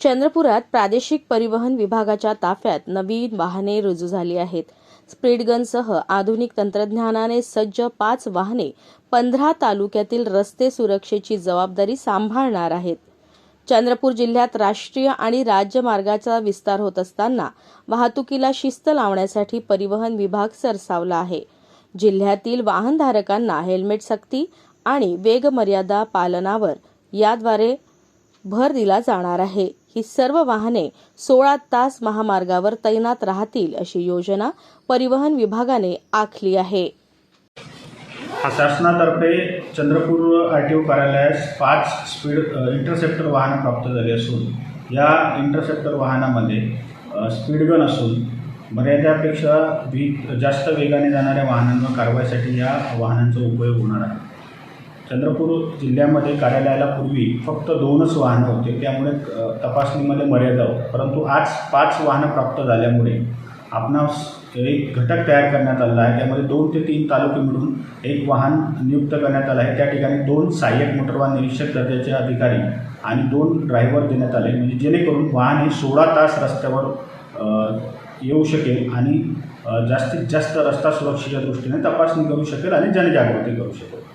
चंद्रपुरात प्रादेशिक परिवहन विभागाच्या ताफ्यात नवीन वाहने रुजू झाली आहेत. स्पीड आधुनिक तंत्रज्ञानाने सज्ज पाच वाहने पंधरा तालुक्यातील रस्ते सुरक्षेची जबाबदारी सांभाळणार आहेत. चंद्रपूर जिल्ह्यात राष्ट्रीय आणि राज्य मार्गाचा विस्तार होत असताना वाहतुकीला शिस्त लावण्यासाठी परिवहन विभाग सरसावला आहे. जिल्ह्यातील वाहनधारकांना हेल्मेट सक्ती आणि वेगमर्यादा पालनावर याद्वारे भर दिला जाणार आहे. ही सर्व वाहने सोळा तास महामार्गावर तैनात राहतील अशी योजना परिवहन विभागाने आखली आहे. शासनातर्फे चंद्रपूर आर टी ओ कार्यालयास पाच स्पीड इंटरसेप्टर वाहनं प्राप्त झाली असून या इंटरसेप्टर वाहनामध्ये स्पीडगन स्पीड असून मर्यादापेक्षा वी जास्त वेगाने जाणाऱ्या वाहनांवर कारवाईसाठी या वाहनांचा उपयोग होणार आहे. चंद्रपूर जिल्ह्यामध्ये कार्यालयाला पूर्वी फक्त दोनच वाहनं होते. त्यामुळे तपासणीमध्ये मर्यादा होती. परंतु आज पाच वाहनं प्राप्त झाल्यामुळे आपणास एक घटक तयार करण्यात आलेला आहे. त्यामध्ये दोन ते तीन तालुके मिळून एक वाहन नियुक्त करण्यात आलं आहे. त्या ठिकाणी दोन सहाय्यक मोटरवाहन निरीक्षक दर्जाचे अधिकारी आणि दोन ड्रायव्हर देण्यात आले. म्हणजे जेणेकरून वाहन हे सोळा तास रस्त्यावर येऊ शकेल आणि जास्तीत जास्त रस्ता सुरक्षेच्या दृष्टीने तपासणी करू शकेल आणि जनजागृती करू शकेल.